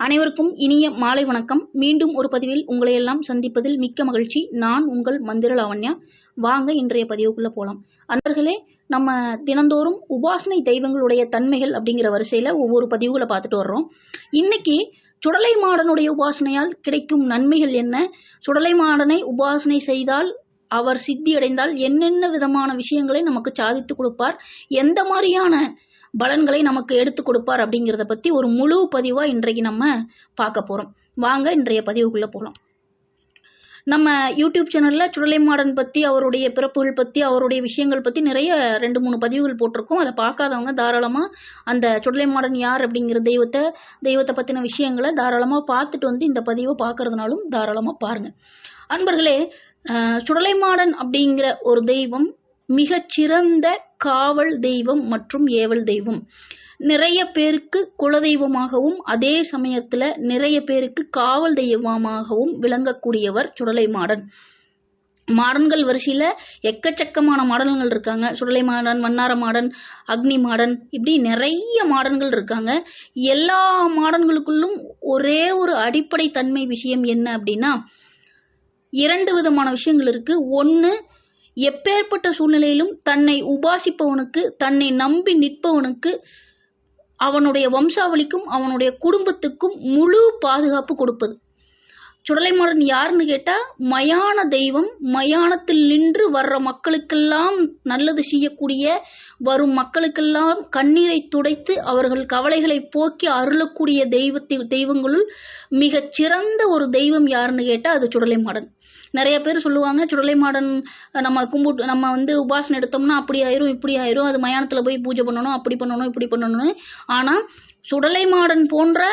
அனைவருக்கும் இனிய மாலை வணக்கம். மீண்டும் ஒரு பதிவில் உங்களை எல்லாம் சந்திப்பதில் மிக்க மகிழ்ச்சி. நான் உங்கள் மந்திர லாவண்யா. வாங்க இன்றைய பதிவுக்குள்ள போலாம். அன்பர்களே நம்ம தினந்தோறும் உபாசனை தெய்வங்களுடைய தன்மைகள் அப்படிங்கிற வரிசையில ஒவ்வொரு பதிவுகளை பார்த்துட்டு வர்றோம். இன்னைக்கு சுடலை மாடனுடைய உபாசனையால் கிடைக்கும் நன்மைகள் என்ன? சுடலை மாடனை உபாசனை செய்தால் அவர் சித்தி அடைந்தால் என்னென்ன விதமான விஷயங்களை நமக்கு சாதித்து கொடுப்பார்? எந்த மாதிரியான பலன்களை நமக்கு எடுத்து கொடுப்பார் அப்படிங்கிறத பத்தி ஒரு முழு பதிவா இன்றைக்கு நம்ம பார்க்க போறோம். வாங்க இன்றைய பதிவுக்குள்ள போகலாம் நம்ம யூடியூப் சேனலில் சுடலை மாடன் பற்றி அவருடைய பிறப்புகள் பற்றி அவருடைய விஷயங்கள் பற்றி நிறைய ரெண்டு மூணு பதிவுகள் போட்டிருக்கோம். அதை பார்க்காதவங்க தாராளமாக அந்த சுடலை மாடன் யார் அப்படிங்கிற தெய்வத்தை தெய்வத்தை பற்றின விஷயங்களை தாராளமாக பார்த்துட்டு வந்து இந்த பதிவை பார்க்கறதுனாலும் தாராளமாக பாருங்கள் அன்பர்களே சுடலை மாடன் அப்படிங்கிற ஒரு தெய்வம் மிகச்சிறந்த காவல் தெய்வம் மற்றும் ஏவல் தெய்வம். நிறைய பேருக்கு குலதெய்வமாகவும் அதே சமயத்துல நிறைய பேருக்கு காவல் தெய்வமாகவும் விளங்கக்கூடியவர் சுடலை மாடன். மாடன்கள் வரிசையில எக்கச்சக்கமான மாடன்கள் இருக்காங்க. சுடலை மாடன் வண்ணார மாடன் அக்னி மாடன் இப்படி நிறைய மாடன்கள் இருக்காங்க. எல்லா மாடன்களுக்குள்ளும் ஒரே ஒரு அடிப்படை தன்மை விஷயம் என்ன அப்படின்னா இரண்டு விதமான விஷயங்கள் இருக்கு. ஒன்னு எப்பேற்பட்ட சூழ்நிலையிலும் தன்னை உபாசிப்பவனுக்கு தன்னை நம்பி நிற்பவனுக்கு அவனுடைய வம்சாவளிக்கும் அவனுடைய குடும்பத்துக்கும் முழு பாதுகாப்பு கொடுப்பது. சுடலைமாறன் யாருன்னு கேட்டா மயான தெய்வம் மயானத்தில் நின்று வர்ற மக்களுக்கெல்லாம் நல்லது செய்யக்கூடிய வரும் மக்களுக்கெல்லாம் கண்ணீரை துடைத்து அவர்கள் கவலைகளை போக்கி அருளக்கூடிய தெய்வத்தை தெய்வங்களுள் மிகச் சிறந்த ஒரு தெய்வம் யாருன்னு கேட்டா அது சுடலைமாடன் நிறைய பேர் சொல்லுவாங்க சுடலை மாடன் நம்ம கும்பிட்டு நம்ம வந்து உபாசனை எடுத்தோம்னா அப்படி ஆயிரும் இப்படி ஆயிரும் அது மயானத்துல போய் பூஜை பண்ணணும் அப்படி பண்ணணும் இப்படி பண்ணணும்னு. ஆனா சுடலைமாடன் போன்ற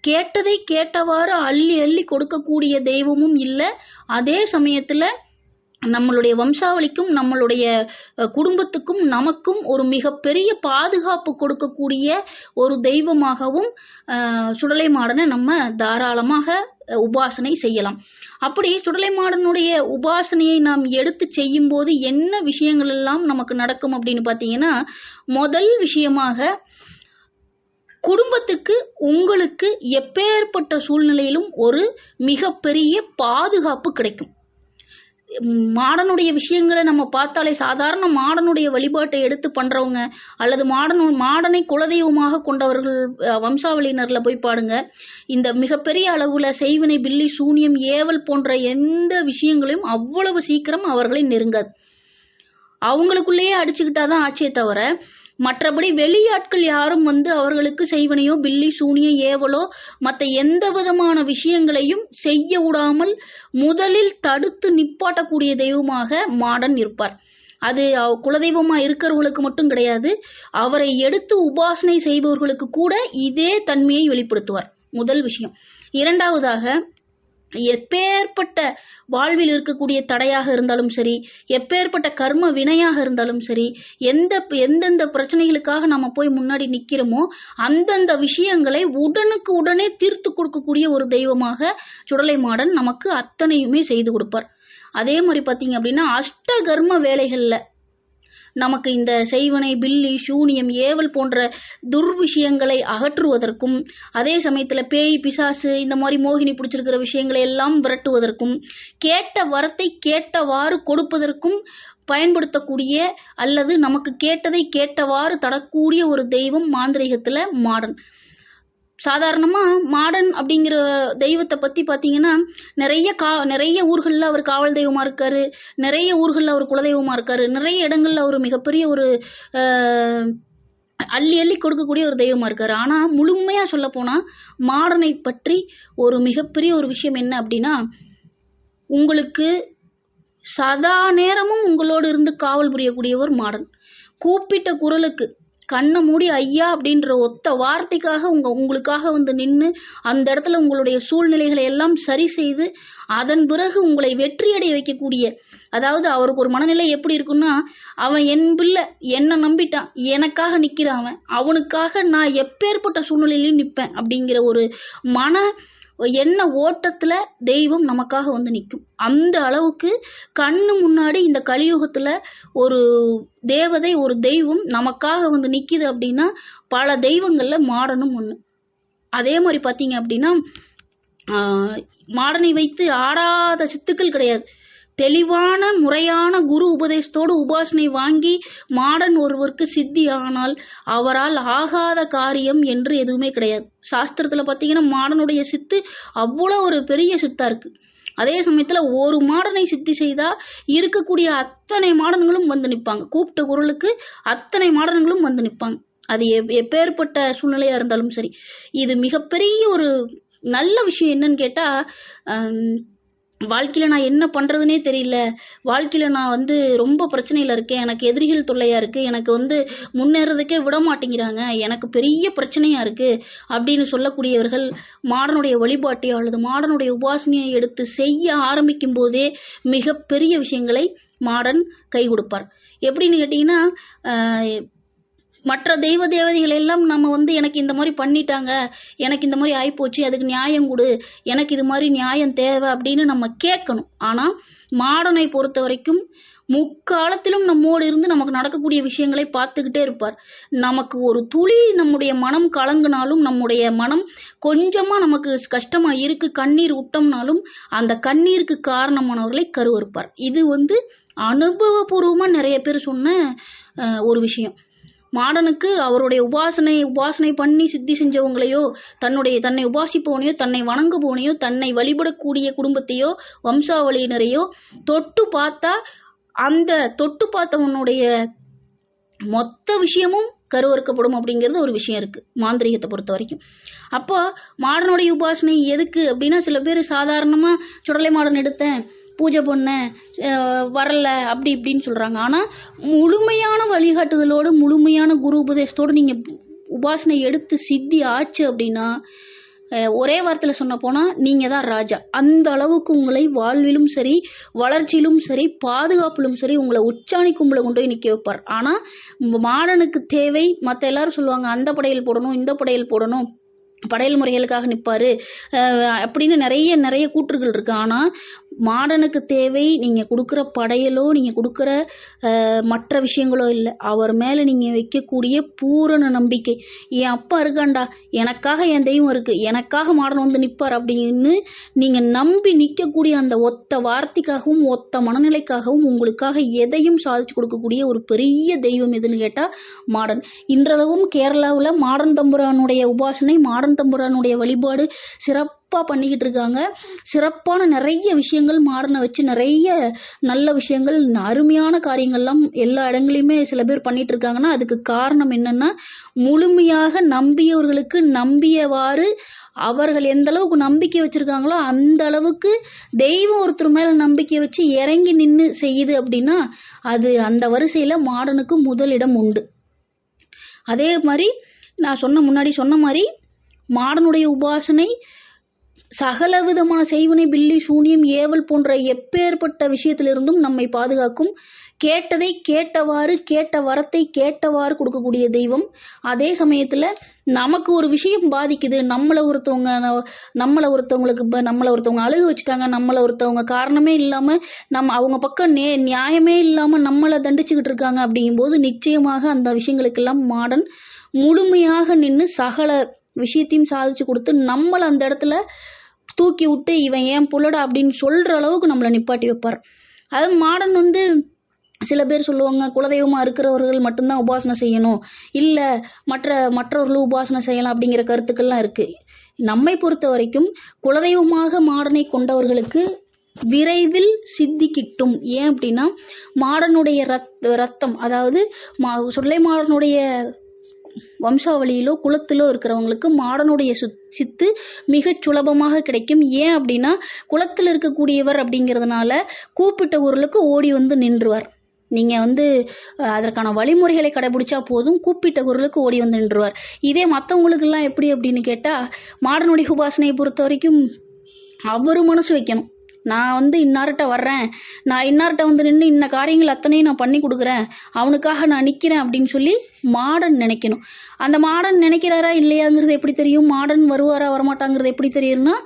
கேட்டதை கேட்டவாறு அள்ளி அள்ளி கொடுக்கக்கூடிய தெய்வமும் இல்லை. அதே சமயத்துல நம்மளுடைய வம்சாவளிக்கும் நம்மளுடைய குடும்பத்துக்கும் நமக்கும் ஒரு மிகப்பெரிய பாதுகாப்பு கொடுக்கக்கூடிய ஒரு தெய்வமாகவும் சுடலை மாடனை நம்ம தாராளமாக உபாசனை செய்யலாம். அப்படி சுடலை மாடனுடைய உபாசனையை நாம் எடுத்து செய்யும் போது என்ன விஷயங்கள் எல்லாம் நமக்கு நடக்கும் அப்படின்னு பார்த்தீங்கன்னா முதல் விஷயமாக குடும்பத்துக்கு உங்களுக்கு எப்பேற்பட்ட சூழ்நிலையிலும் ஒரு மிகப்பெரிய பாதுகாப்பு கிடைக்கும். மாடனுடைய விஷயங்களை நம்ம பார்த்தாலே சாதாரண மாடனுடைய வழிபாட்டை எடுத்து பண்றவங்க அல்லது மாடனு மாடனை குலதெய்வமாக கொண்டவர்கள் வம்சாவளியினர்ல போய் பாடுங்க இந்த மிகப்பெரிய அளவுல செய்வினை பில்லி சூனியம் ஏவல் போன்ற எந்த விஷயங்களையும் அவ்வளவு சீக்கிரம் அவர்களை நெருங்காது. அவங்களுக்குள்ளேயே அடிச்சுக்கிட்டாதான் ஆச்சே தவிர மற்றபடி வெளியாட்கள் யாரும் வந்து அவர்களுக்கு செய்வனையோ பில்லி சூனிய ஏவலோ மற்ற எந்த விதமான விஷயங்களையும் செய்ய விடாமல் முதலில் தடுத்து நிப்பாட்டக்கூடிய தெய்வமாக மாடன் இருப்பார். அது குலதெய்வமா இருக்கிறவங்களுக்கு மட்டும் கிடையாது அவரை எடுத்து உபாசனை செய்பவர்களுக்கு கூட இதே தன்மையை வெளிப்படுத்துவார். முதல் விஷயம். இரண்டாவதாக எப்பேற்பட்ட வாழ்வில் இருக்கக்கூடிய தடையாக இருந்தாலும் சரி எப்பேற்பட்ட கர்ம வினையாக இருந்தாலும் சரி எந்த எந்தெந்த பிரச்சனைகளுக்காக நம்ம போய் முன்னாடி நிற்கிறோமோ அந்தந்த விஷயங்களை உடனுக்கு உடனே தீர்த்து கொடுக்கக்கூடிய ஒரு தெய்வமாக சுடலை மாடன் நமக்கு அத்தனையுமே செய்து கொடுப்பார். அதே மாதிரி பார்த்தீங்க அப்படின்னா அஷ்ட கர்ம வேலைகளில் நமக்கு இந்த செய்வனை பில்லி சூனியம் ஏவல் போன்ற துர்விஷயங்களை அகற்றுவதற்கும் அதே சமயத்தில் பேய் பிசாசு இந்த மாதிரி மோகினி பிடிச்சிருக்கிற விஷயங்களை எல்லாம் விரட்டுவதற்கும் கேட்ட வரத்தை கேட்டவாறு கொடுப்பதற்கும் பயன்படுத்தக்கூடிய அல்லது நமக்கு கேட்டதை கேட்டவாறு தரக்கூடிய ஒரு தெய்வம் மாந்திரீகத்துல மாடன். சாதாரணமா மாடன் அப்படிங்கிற தெய்வத்தை பத்தி பாத்தீங்கன்னா நிறைய கா நிறைய ஊர்களில் அவர் காவல் தெய்வமா இருக்காரு நிறைய ஊர்களில் அவர் குலதெய்வமா இருக்காரு நிறைய இடங்கள்ல அவர் மிகப்பெரிய ஒரு அள்ளி அள்ளி கொடுக்கக்கூடிய ஒரு தெய்வமா இருக்காரு. ஆனா முழுமையா சொல்ல போனா மாடனை பற்றி ஒரு மிகப்பெரிய ஒரு விஷயம் என்ன அப்படின்னா உங்களுக்கு சதா நேரமும் உங்களோடு இருந்து காவல் புரியக்கூடியவர் மாடன். கூப்பிட்ட குரலுக்கு கண்ணை மூடி ஐயா அப்படின்ற ஒத்த வார்த்தைக்காக உங்க உங்களுக்காக வந்து நின்று அந்த இடத்துல உங்களுடைய சூழ்நிலைகளை எல்லாம் சரி செய்து அதன் பிறகு உங்களை வெற்றியடைய வைக்கக்கூடிய அதாவது அவருக்கு ஒரு மனநிலை எப்படி இருக்குன்னா அவன் என் பிள்ளை என்ன நம்பிட்டான் எனக்காக நிற்கிறான் அவன் அவனுக்காக நான் எப்பேற்பட்ட சூழ்நிலையிலையும் நிற்பேன் அப்படிங்கிற ஒரு மன என்ன ஓட்டத்துல தெய்வம் நமக்காக வந்து நிற்கும்? அந்த அளவுக்கு கண்ணு முன்னாடி இந்த கலியுகத்துல ஒரு தேவதை ஒரு தெய்வம் நமக்காக வந்து நிக்குது அப்படின்னா பல தெய்வங்கள்ல மாடனும் ஒண்ணு. அதே மாதிரி பார்த்தீங்க அப்படின்னா மாடனை வைத்து ஆடாத சித்துக்கள் கிடையாது. தெளிவான முறையான குரு உபதேசத்தோடு உபாசனை வாங்கி மாடன் ஒருவருக்கு சித்தி ஆனால் அவரால் ஆகாத காரியம் என்று எதுவுமே கிடையாது. சாஸ்திரத்துல பார்த்தீங்கன்னா மாடனுடைய சித்து அவ்வளோ ஒரு பெரிய சித்தா இருக்கு. அதே சமயத்துல ஒரு மாடனை சித்தி செய்தா இருக்கக்கூடிய அத்தனை மாடன்களும் வந்து நிற்பாங்க கூப்பிட்ட குரலுக்கு அத்தனை மாடன்களும் வந்து நிற்பாங்க அது எப்- எப்பேற்பட்ட சூழ்நிலையா இருந்தாலும் சரி. இது மிகப்பெரிய ஒரு நல்ல விஷயம் என்னன்னு கேட்டா வாழ்க்கையில நான் என்ன பண்ணுறதுனே தெரியல. வாழ்க்கையில நான் வந்து ரொம்ப பிரச்சனையில இருக்கேன். எனக்கு எதிரிகள் தொல்லையா இருக்கு. எனக்கு வந்து முன்னேறதுக்கே விட மாட்டேங்கிறாங்க. எனக்கு பெரிய பிரச்சனையா இருக்கு அப்படின்னு சொல்லக்கூடியவர்கள் மாடனுடைய வழிபாட்டையோ அல்லது மாடனுடைய உபாசனையை எடுத்து செய்ய ஆரம்பிக்கும் போதே மிகப்பெரிய விஷயங்களை மாடன் கை கொடுப்பார். எப்படின்னு கேட்டீங்கன்னா மற்ற தெய்வ தேவதைகள் எல்லாம் நம்ம வந்து எனக்கு இந்த மாதிரி பண்ணிட்டாங்க எனக்கு இந்த மாதிரி ஆயிப்போச்சு அதுக்கு நியாயம் கொடு எனக்கு இது மாதிரி நியாயம் தேவை அப்படின்னு நம்ம கேட்கணும். ஆனா மாடனை பொறுத்த வரைக்கும் முக்காலத்திலும் நம்மோடு இருந்து நமக்கு நடக்கக்கூடிய விஷயங்களை பார்த்துக்கிட்டே இருப்பார். நமக்கு ஒரு துளி நம்முடைய மனம் கலங்குனாலும் நம்முடைய மனம் கொஞ்சமா நமக்கு கஷ்டமா இருக்கு கண்ணீர் விட்டோம்னாலும் அந்த கண்ணீருக்கு காரணமானவர்களை கருவறுப்பார். இது வந்து அனுபவபூர்வமா நிறைய பேர் சொன்ன ஒரு விஷயம். மாடனுக்கு அவருடைய உபாசனை உபாசனை பண்ணி சித்தி செஞ்சவங்களையோ தன்னுடைய தன்னை உபாசிப்பவனையோ தன்னை வணங்குபவனையோ தன்னை வழிபடக்கூடிய குடும்பத்தையோ வம்சாவளியினரையோ தொட்டு பார்த்தா அந்த தொட்டு பார்த்தவனுடைய மொத்த விஷயமும் கருவறுக்கப்படும் அப்படிங்கிறது ஒரு விஷயம் இருக்கு மாந்திரீகத்தை பொறுத்த வரைக்கும். அப்போ மாடனுடைய உபாசனை எதுக்கு அப்படின்னா சில பேர் சாதாரணமா சுடலை மாடன் எடுத்தேன் பூஜை பண்ணேன் வரல அப்படி இப்படின்னு சொல்கிறாங்க ஆனால் முழுமையான வழிகாட்டுதலோடு முழுமையான குரு உபதேசத்தோடு நீங்கள் உபாசனை எடுத்து சித்தி ஆச்சு அப்படின்னா ஒரே வாரத்தில் சொன்ன போனால் நீங்கள் தான் ராஜா. அந்த அளவுக்கு உங்களை வாழ்விலும் சரி வளர்ச்சியிலும் சரி பாதுகாப்பிலும் சரி உங்களை உச்சாணி கும்பல கொண்டு போய் நிற்க வைப்பார். ஆனால் மாடனுக்கு தேவை மற்ற எல்லாரும் சொல்லுவாங்க அந்த படையல் போடணும் இந்த படையல் போடணும் படையல் முறைகளுக்காக நிற்பாரு அப்படின்னு நிறைய நிறைய கூற்றுகள் இருக்கு. ஆனால் மாடனுக்கு தேவை நீங்கள் கொடுக்குற படையலோ நீங்கள் கொடுக்குற மற்ற விஷயங்களோ இல்லை. அவர் மேலே நீங்கள் வைக்கக்கூடிய பூரண நம்பிக்கை. என் அப்பா இருக்காண்டா எனக்காக என் தெய்வம் இருக்குது எனக்காக மாடன் வந்து நிற்பார் அப்படின்னு நீங்கள் நம்பி நிற்கக்கூடிய அந்த ஒத்த வார்த்தைக்காகவும் ஒத்த மனநிலைக்காகவும் உங்களுக்காக எதையும் சாதிச்சு கொடுக்கக்கூடிய ஒரு பெரிய தெய்வம் எதுன்னு கேட்டால் மாடன். இன்றளவும் கேரளாவில் மாடன் தம்புரானுடைய உபாசனை மாடன் தம்புரானுடைய வழிபாடு சிறப்பு சிறப்பாக பண்ணிக்கிட்டு இருக்காங்க சிறப்பான நிறைய விஷயங்கள் மாடனை வச்சு நிறைய நல்ல விஷயங்கள் அருமையான காரியங்கள்லாம் எல்லா இடங்களையுமே சில பேர் பண்ணிட்டு இருக்காங்கன்னா அதுக்கு காரணம் என்னன்னா முழுமையாக நம்பியவர்களுக்கு நம்பியவாறு அவர்கள் எந்த அளவுக்கு நம்பிக்கை வச்சிருக்காங்களோ அந்த அளவுக்கு தெய்வம் ஒருத்தர் மேல நம்பிக்கை வச்சு இறங்கி நின்று செய்யுது அப்படின்னா அது அந்த வரிசையில மாடனுக்கு முதலிடம் உண்டு. அதே மாதிரி நான் சொன்ன முன்னாடி சொன்ன மாதிரி மாடனுடைய உபாசனை சகல விதமான செய்வினை பில்லி சூனியம் ஏவல் போன்ற எப்பேற்பட்ட விஷயத்திலிருந்தும் நம்மை பாதுகாக்கும். கேட்டதை கேட்டவாறு கேட்ட வரத்தை கேட்டவாறு கொடுக்கக்கூடிய தெய்வம். அதே சமயத்துல நமக்கு ஒரு விஷயம் பாதிக்குது. நம்மளை ஒருத்தவங்க ந- ஒருத்தவங்களுக்கு நம்மளை ஒருத்தவங்க அழுக வச்சுட்டாங்க நம்மளை ஒருத்தவங்க காரணமே இல்லாம நம்ம அவங்க பக்கம் நே நியாயமே இல்லாம நம்மளை தண்டிச்சுக்கிட்டு இருக்காங்க அப்படிங்கும்போது நிச்சயமாக அந்த விஷயங்களுக்கெல்லாம் மாடன் முழுமையாக நின்று சகல விஷயத்தையும் சாதிச்சு கொடுத்து நம்மளை அந்த இடத்துல தூக்கி விட்டு இவன் ஏன் புள்ளடா அப்படின்னு சொல்கிற அளவுக்கு நம்மளை நிப்பாட்டி வைப்பார். அது மாடன் வந்து சில பேர் சொல்லுவாங்க குலதெய்வமாக இருக்கிறவர்கள் மட்டும்தான் உபாசனை செய்யணும். இல்லை மற்ற மற்றவர்களும் உபாசனை செய்யலாம் அப்படிங்கிற கருத்துக்கள்லாம் இருக்குது நம்மை பொறுத்த வரைக்கும் குலதெய்வமாக மாடனை கொண்டவர்களுக்கு விரைவில் சித்தி கிட்டும். ஏன் அப்படின்னா மாடனுடைய ரத் ரத்தம் அதாவது மா சொல்லை மாடனுடைய வம்சாவளியிலோ குலத்திலோ இருக்கிறவங்களுக்கு மாடனுடைய சுத் சித்து மிகச் சுலபமாக கிடைக்கும். ஏன் அப்படின்னா குலத்தில் இருக்கக்கூடியவர் அப்படிங்கிறதுனால கூப்பிட்ட ஊர்களுக்கு ஓடி வந்து நின்றுவார். நீங்கள் வந்து அதற்கான வழிமுறைகளை கடைபிடிச்சா போதும் கூப்பிட்ட குரலுக்கு ஓடி வந்து நின்றுவார். இதே மற்றவங்களுக்கெல்லாம் எப்படி அப்படின்னு கேட்டால் மாடனுடைய உபாசனையை பொறுத்த வரைக்கும் அவரும் மனசு வைக்கணும். நான் வந்து இன்னார்கிட்ட வர்றேன். நான் இன்னார்கிட்ட வந்து நின்று இன்ன காரியங்கள் அத்தனையும் நான் பண்ணி கொடுக்குறேன். அவனுக்காக நான் நிற்கிறேன் அப்படின்னு சொல்லி மாடன் நினைக்கணும். அந்த மாடன் நினைக்கிறாரா இல்லையாங்கிறது எப்படி தெரியும்? மாடன் வருவாரா வரமாட்டாங்கிறது எப்படி தெரியும்னா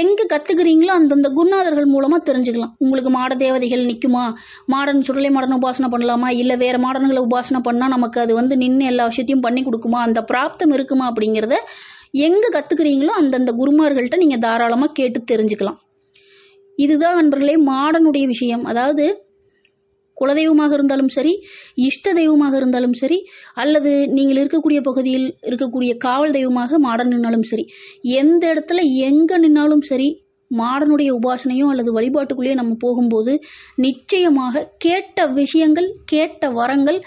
எங்கே கற்றுக்குறீங்களோ அந்தந்த குருநாதர்கள் மூலமாக தெரிஞ்சுக்கலாம். உங்களுக்கு மாட தேவதைகள் நிற்குமா மாடன் சுடலை மாடன் உபாசனை பண்ணலாமா? இல்லை வேறு மாடன்களை உபாசனை பண்ணால் நமக்கு அது வந்து நின்று எல்லா விஷயத்தையும் பண்ணி கொடுக்குமா? அந்த பிராப்தம் இருக்குமா அப்படிங்கிறத எங்கே கற்றுக்குறீங்களோ அந்தந்த குருமார்கள்ட்ட நீங்கள் தாராளமாக கேட்டு தெரிஞ்சுக்கலாம். இதுதான் நண்பர்களே மாடனுடைய விஷயம். அதாவது குலதெய்வமாக இருந்தாலும் சரி இஷ்ட தெய்வமாக இருந்தாலும் சரி அல்லது நீங்கள் இருக்கக்கூடிய பகுதியில் இருக்கக்கூடிய காவல் தெய்வமாக மாடன் நின்னாலும் சரி எந்த இடத்துல எங்கே நின்னாலும் சரி மாடனுடைய உபாசனையோ அல்லது வழிபாட்டுக்குள்ளேயோ நம்ம போகும்போது நிச்சயமாக கேட்ட விஷயங்கள் கேட்ட வரங்கள்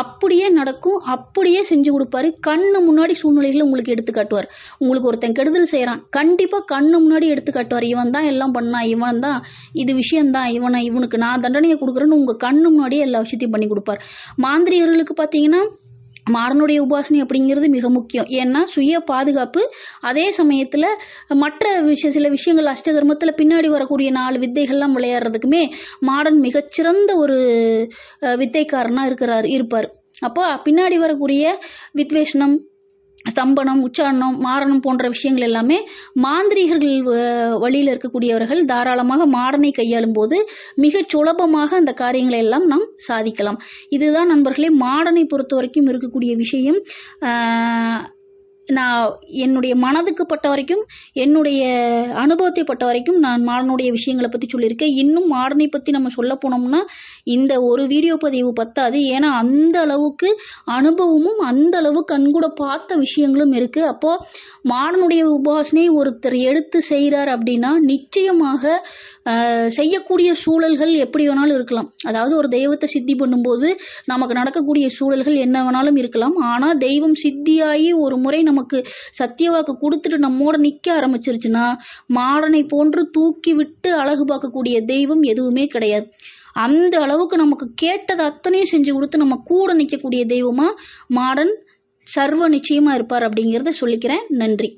அப்படியே நடக்கும் அப்படியே செஞ்சு கொடுப்பாரு. கண்ணு முன்னாடி சூழ்நிலைகளை உங்களுக்கு எடுத்து காட்டுவார். உங்களுக்கு ஒருத்தன் கெடுதல் செய்கிறான் கண்டிப்பாக கண்ணு முன்னாடி எடுத்து காட்டுவார். இவன் தான் எல்லாம் பண்ணான் இவன் தான் இது விஷயந்தான் இவனை இவனுக்கு நான் தண்டனையை கொடுக்குறேன்னு உங்கள் கண்ணு முன்னாடியே எல்லா விஷயத்தையும் பண்ணி கொடுப்பார். மாந்திரிகர்களுக்கு பார்த்தீங்கன்னா மாறனுடைய உபாசனை அப்படிங்கிறது மிக முக்கியம். ஏன்னா சுய பாதுகாப்பு அதே சமயத்தில் மற்ற விஷய சில விஷயங்கள் அஷ்டகர்மத்தில் பின்னாடி வரக்கூடிய நாலு வித்தைகள்லாம் விளையாடுறதுக்குமே மாடன் மிகச்சிறந்த ஒரு வித்தைக்காரனாக இருக்கிறார் இருப்பார். அப்போ பின்னாடி வரக்கூடிய வித்வேஷனம் ஸ்தம்பனம் உச்சாரணம் மாரணம் போன்ற விஷயங்கள் எல்லாமே மாந்திரீகர்கள் வ- வழியில் இருக்கக்கூடியவர்கள் தாராளமாக மாடனை கையாளும் போது மிக சுலபமாக அந்த காரியங்களை எல்லாம் நாம் சாதிக்கலாம். இதுதான் நண்பர்களே மாடனை பொறுத்த வரைக்கும் இருக்கக்கூடிய விஷயம். ஆஹ், நான் என்னுடைய மனதுக்கு பட்ட வரைக்கும் என்னுடைய அனுபவத்தை பட்ட வரைக்கும் நான் மாடனுடைய விஷயங்களை பற்றி சொல்லியிருக்கேன். இன்னும் மாடனை பற்றி நம்ம சொல்ல போனோம்னா இந்த ஒரு வீடியோ பதிவு பத்தாது. ஏன்னா அந்த அளவுக்கு அனுபவமும் அந்த அளவு கண்கூட பார்த்த விஷயங்களும் இருக்கு. அப்போ மாடனுடைய உபாசனை ஒருத்தர் எடுத்து செய்கிறார் அப்படின்னா நிச்சயமாக செய்யக்கூடிய சூழல்கள் எப்படி வேணாலும் இருக்கலாம். அதாவது ஒரு தெய்வத்தை சித்தி பண்ணும்போது நமக்கு நடக்கக்கூடிய சூழல்கள் என்ன வேணாலும் இருக்கலாம். ஆனால் தெய்வம் சித்தியாகி ஒரு முறை நமக்கு சத்தியவாக்கு கொடுத்துட்டு நம்மோட நிற்க ஆரம்பிச்சிருச்சுன்னா மாடனை போன்று தூக்கி விட்டு அழகு பார்க்கக்கூடிய தெய்வம் எதுவுமே கிடையாது. அந்த அளவுக்கு நமக்கு கேட்டது அத்தனையும் செஞ்சு கொடுத்து நம்ம கூட நிற்கக்கூடிய தெய்வமாக மாடன் சர்வ நிச்சயமாக இருப்பார் அப்படிங்கிறத சொல்லிக்கிறேன். நன்றி.